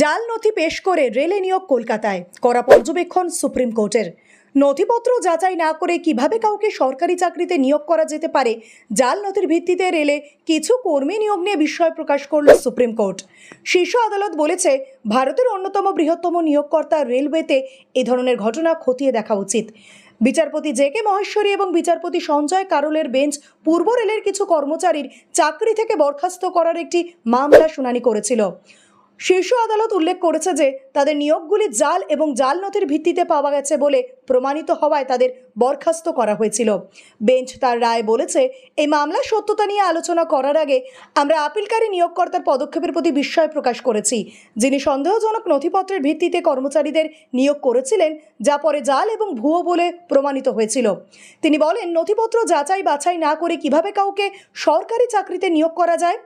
জাল নথি পেশ করে রেলে নিয়োগ কলকাতায়, করা পর্যবেক্ষণ সুপ্রিম কোর্টের। নথিপত্র যাচাই না করে কীভাবে কাউকে সরকারি চাকরিতে নিয়োগ করা যেতে পারে, জাল নথির ভিত্তিতে রেলে কিছু কর্মী নিয়োগ নিয়ে বিস্ময় প্রকাশ করল সুপ্রিম কোর্ট। শীর্ষ আদালত বলেছে, ভারতের অন্যতম বৃহত্তম নিয়োগকর্তা রেলওয়েতে এ ধরনের ঘটনা খতিয়ে দেখা উচিত। বিচারপতি জে কে মহেশ্বরী এবং বিচারপতি সঞ্জয় কারোলের বেঞ্চ পূর্ব রেলের কিছু কর্মচারীর চাকরি থেকে বরখাস্ত করার একটি মামলা শুনানি করেছিল। শীর্ষ আদালত উল্লেখ করেছে যে তাদের নিয়োগগুলি জাল এবং জাল নথির ভিত্তিতে পাওয়া গেছে বলে প্রমাণিত হওয়ায় তাদের বরখাস্ত করা হয়েছিল। বেঞ্চ তার রায় বলেছে, এই মামলার সত্যতা নিয়ে আলোচনা করার আগে আমরা আপিলকারী নিয়োগকর্তার পদক্ষেপের প্রতি বিস্ময় প্রকাশ করেছি। যিনি সন্দেহজনক নথিপত্রের ভিত্তিতে কর্মচারীদের নিয়োগ করেছিলেন, যা পরে জাল এবং ভুয়ো বলে প্রমাণিত হয়েছিল। তিনি বলেন, নথিপত্র যাচাই বাছাই না করে কীভাবে কাউকে সরকারি চাকরিতে নিয়োগ করা যায়?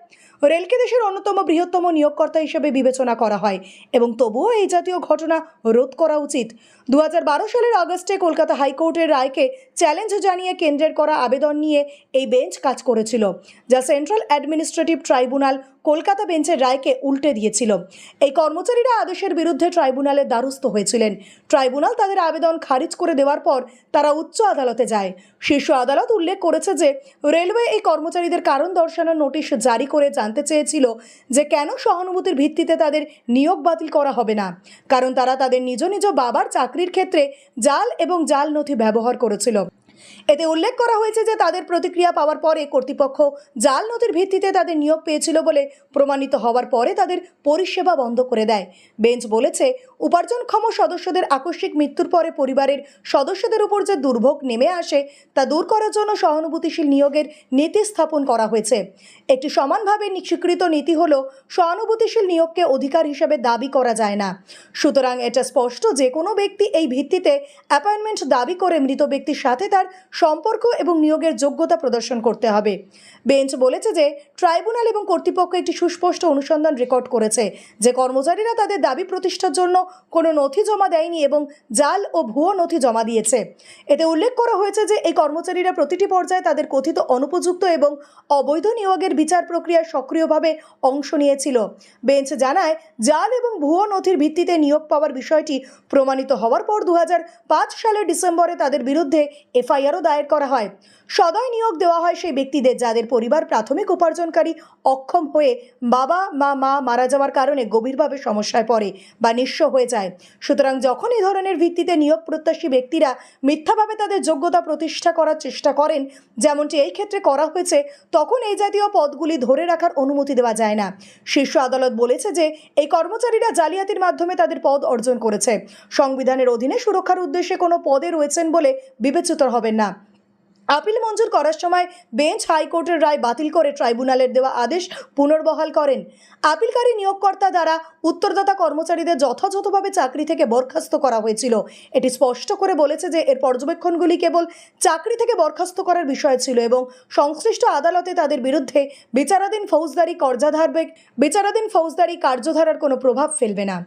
রেলকে দেশের অন্যতম বৃহত্তম নিয়োগকর্তা হিসেবে বিবেচনা করা হয় এবং তবুও এই জাতীয় ঘটনা রোধ করা উচিত। দু হাজার বারো সালের আগস্টে কলকাতা হাইকোর্টের রায়কে চ্যালেঞ্জ জানিয়ে কেন্দ্রের করা আবেদন নিয়ে এই বেঞ্চ কাজ করেছিল, যা সেন্ট্রাল অ্যাডমিনিস্ট্রেটিভ ট্রাইব্যুনাল কলকাতা বেঞ্চের রায়কে উল্টে দিয়েছিল। এই কর্মচারীরা আদেশের বিরুদ্ধে ট্রাইব্যুনালের দ্বারস্থ হয়েছিলেন। ট্রাইব্যুনাল তাদের আবেদন খারিজ করে দেওয়ার পর তারা উচ্চ আদালতে যায়। শীর্ষ আদালত উল্লেখ করেছে যে, রেলওয়ে এই কর্মচারীদের কারণ দর্শানোর নোটিশ জারি করে জানতে চেয়েছিল যে, কেন সহানুভূতির ভিত্তিতে তাদের নিয়োগ বাতিল করা হবে না। কারণ তারা তাদের নিজ নিজ বাবার চাকরির ক্ষেত্রে জাল এবং জাল নথি ব্যবহার করেছিল। এতে উল্লেখ করা হয়েছে যে তাদের প্রতিক্রিয়া পাওয়ার পরে কর্তৃপক্ষ জাল নথির ভিত্তিতে তাদের নিয়োগ পেয়েছিল বলে প্রমাণিত হওয়ার পরে তাদের পরিষেবা বন্ধ করে দেয়। বেঞ্চ বলেছে, উপার্জনক্ষম সদস্যদের আকস্মিক মৃত্যুর পরে পরিবারের সদস্যদের উপর যে দুর্ভোগ নেমে আসে, তা দূর করার জন্য সহানুভূতিশীল নিয়োগের নীতি স্থাপন করা হয়েছে। একটি সমানভাবে স্বীকৃত নীতি হল, সহানুভূতিশীল নিয়োগকে অধিকার হিসেবে দাবি করা যায় না। সুতরাং এটা স্পষ্ট যে কোনো ব্যক্তি এই ভিত্তিতে অ্যাপয়েন্টমেন্ট দাবি করে মৃত ব্যক্তির সাথে তার সম্পর্ক এবং নিয়োগের যোগ্যতা প্রদর্শন করতে হবে। বেঞ্চ বলেছে যে, ট্রাইব্যুনাল এবং কর্তৃপক্ষ একটি সুস্পষ্ট অনুসন্ধান রেকর্ড করেছে যে কর্মচারীরা তাদের দাবি প্রতিষ্ঠার জন্য কোনো নথি জমা দেয়নি এবং জাল ও ভুয়ো নথি জমা দিয়েছে। এতে উল্লেখ করা হয়েছে যে, এই কর্মচারীরা প্রতিটি পর্যায়ে তাদের কথিত অনুপযুক্ত এবং অবৈধ নিয়োগের বিচার প্রক্রিয়ায় সক্রিয়ভাবে অংশ নিয়েছিল। বেঞ্চ জানায়, জাল এবং ভুয়ো নথির ভিত্তিতে নিয়োগ পাওয়ার বিষয়টি প্রমাণিত হওয়ার পর দু হাজার পাঁচ সালের ডিসেম্বরে তাদের বিরুদ্ধে এফআইআরও দায়ের করা হয়। সদয় নিয়োগ দেওয়া হয় সেই ব্যক্তিদের, যাদের পরিবার প্রাথমিক উপার্জনকারী অক্ষম হয়ে বাবা, মা মা মারা যাওয়ার কারণে গভীরভাবে সমস্যায় পড়ে বা নিঃস্ব হয়ে যায়। সুতরাং যখন এই ধরনের ভিত্তিতে নিয়োগ প্রত্যাশী ব্যক্তিরা মিথ্যাভাবে তাদের যোগ্যতা প্রতিষ্ঠা করার চেষ্টা করেন, যেমনটি এই ক্ষেত্রে করা হয়েছে, তখন এই জাতীয় পদগুলি ধরে রাখার অনুমতি দেওয়া যায় না। শীর্ষ আদালত বলেছে যে, এই কর্মচারীরা জালিয়াতির মাধ্যমে তাদের পদ অর্জন করেছে। সংবিধানের অধীনে সুরক্ষার উদ্দেশ্যে কোনো পদে রয়েছেন বলে বিবেচিত হবেন না। আপিল মঞ্জুর করার সময় বেঞ্চ হাইকোর্টের রায় বাতিল করে ট্রাইব্যুনালের দেওয়া আদেশ পুনর্বহাল করেন। আপিলকারী নিয়োগকর্তা দ্বারা উত্তরদাতা কর্মচারীদের যথাযথভাবে চাকরি থেকে বরখাস্ত করা হয়েছিল। এটি স্পষ্ট করে বলেছে যে এর পর্যবেক্ষণগুলি কেবল চাকরি থেকে বরখাস্ত করার বিষয় ছিল এবং সংশ্লিষ্ট আদালতে তাদের বিরুদ্ধে বিচারাধীন ফৌজদারি কর্জাধার বিচারাধীন ফৌজদারি কার্যধারার কোনো প্রভাব ফেলবে না।